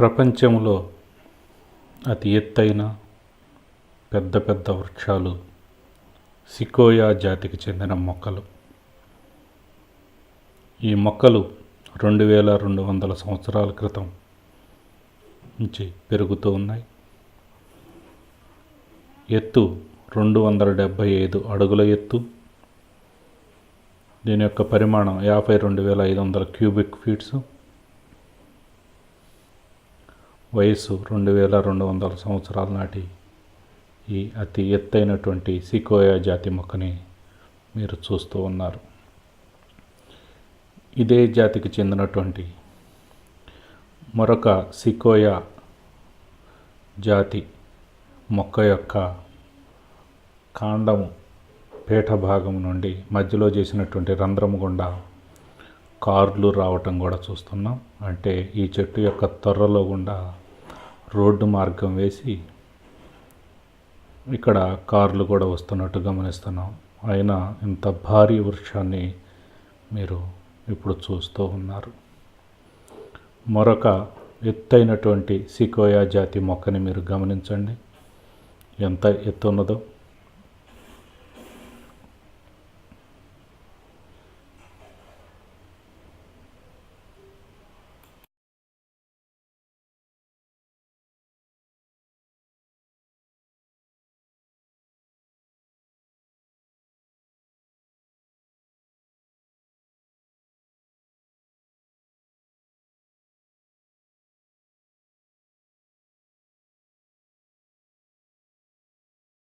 ప్రపంచంలో అతి ఎత్తైన పెద్ద పెద్ద వృక్షాలు సికోయా జాతికి చెందిన మొక్కలు. ఈ మొక్కలు రెండు వేల రెండు వందల సంవత్సరాల క్రితం నుంచి పెరుగుతూ ఉన్నాయి. ఎత్తు రెండు వందల డెబ్భై ఐదు అడుగుల ఎత్తు. దీని యొక్క పరిమాణం యాభై రెండు వేల ఐదు వందల క్యూబిక్ ఫీట్స్. వయస్సు రెండు వేల రెండు వందల సంవత్సరాల నాటి ఈ అతి ఎత్తైనటువంటి సికోయా జాతి మొక్కని మీరు చూస్తూ ఉన్నారు. ఇదే జాతికి చెందినటువంటి మరొక సికోయా జాతి మొక్క యొక్క కాండము పీఠ భాగం నుండి మధ్యలో చేసినటువంటి రంధ్రము గుండా కార్లు రావటం కూడా చూస్తున్నాం. అంటే ఈ చెట్టు యొక్క తొర్రలో గుండా రోడ్డు మార్గం వేసి ఇక్కడ కార్లు కూడా వస్తున్నట్టు గమనిస్తున్నాం. అయినా ఇంత భారీ వృక్షాన్ని మీరు ఇప్పుడు చూస్తూ ఉన్నారు. మరొక ఎత్తైనటువంటి సికోయా జాతి మొక్కని మీరు గమనించండి. ఎంత ఎత్తు ఉన్నదో.